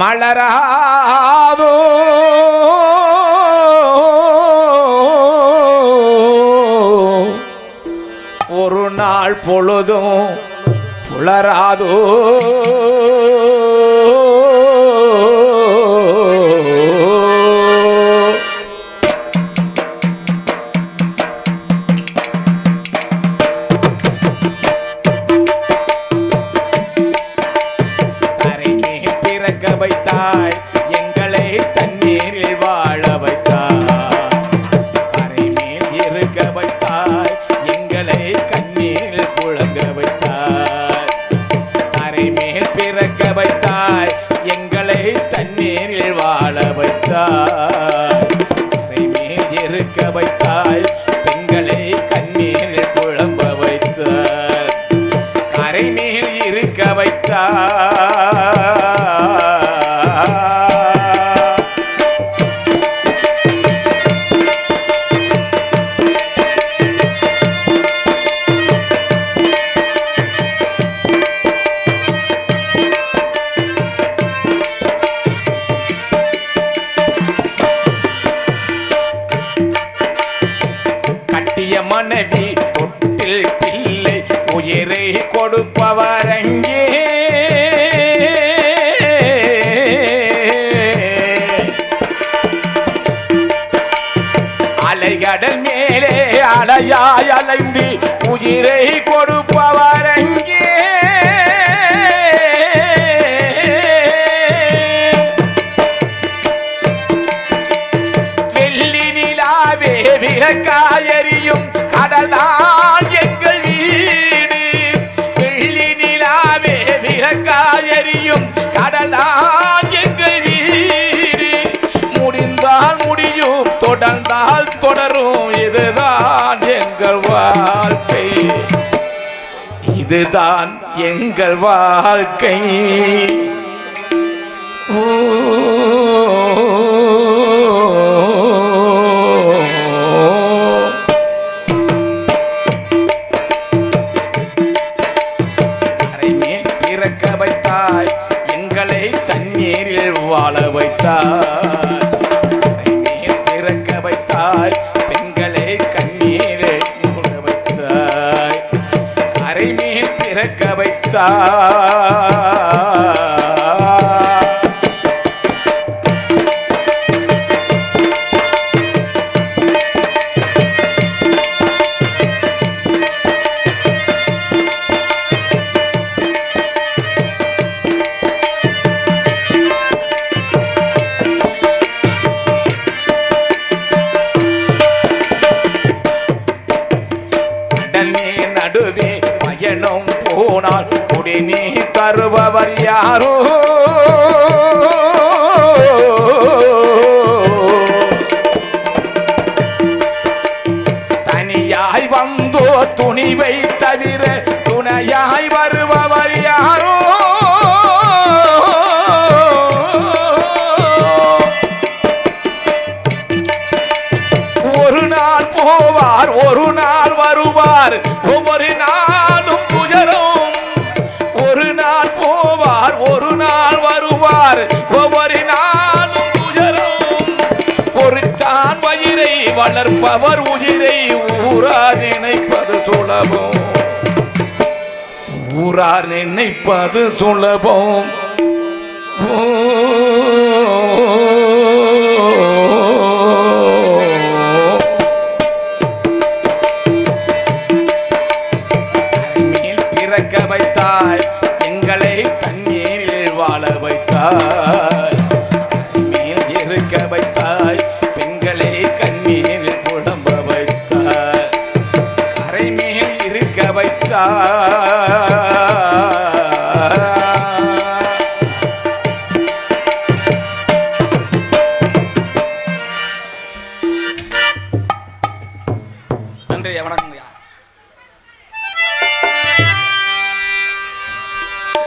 மலராதோ. ஒரு நாள் பொழுதும் புலராதோ. வைத்தாய். எங்களை தண்ணீரில் வாழ வைத்தாய். கரைமேல் இருக்க வைத்தாய். எங்களை கண்ணீரில் புழங்க வைத்தாய். கரைமேல் பிறக்க வைத்தாய். எங்களை தண்ணீரில் வாழ வைத்தாய். கரைமேல் இருக்க வைத்தாய். பெண்களை கட்டிய மனைவி தொட்டில் பிள்ளை உயிரை கொடுப்பவரங்கே. அலைகடல் மேலே அலையாய் அலைந்து உயிரை கொடுப்பவரங்கே. அங்கே வெள்ளி எங்கள் வீடு. வெள்ளி நிலாவே விளக்காயறியும் கடல்தான் எங்கள் வீடு. முடிந்தால் முடியும் தொடர்ந்தால் தொடரும் இதுதான் எங்கள் வாழ்க்கை. இதுதான் எங்கள் வாழ்க்கை. கரைமேல் வைத்தாய் நீ தருபவர் யாரோ? வருவார் ஒவ்வொரு நாளும் உயரும் பொறுத்தான் தான் வயிறை வளர்ப்பவர் உயிரை ஊரார் நினைப்பது சுலபம். ஊரார் நினைப்பது சுலபம். மேல் இருக்க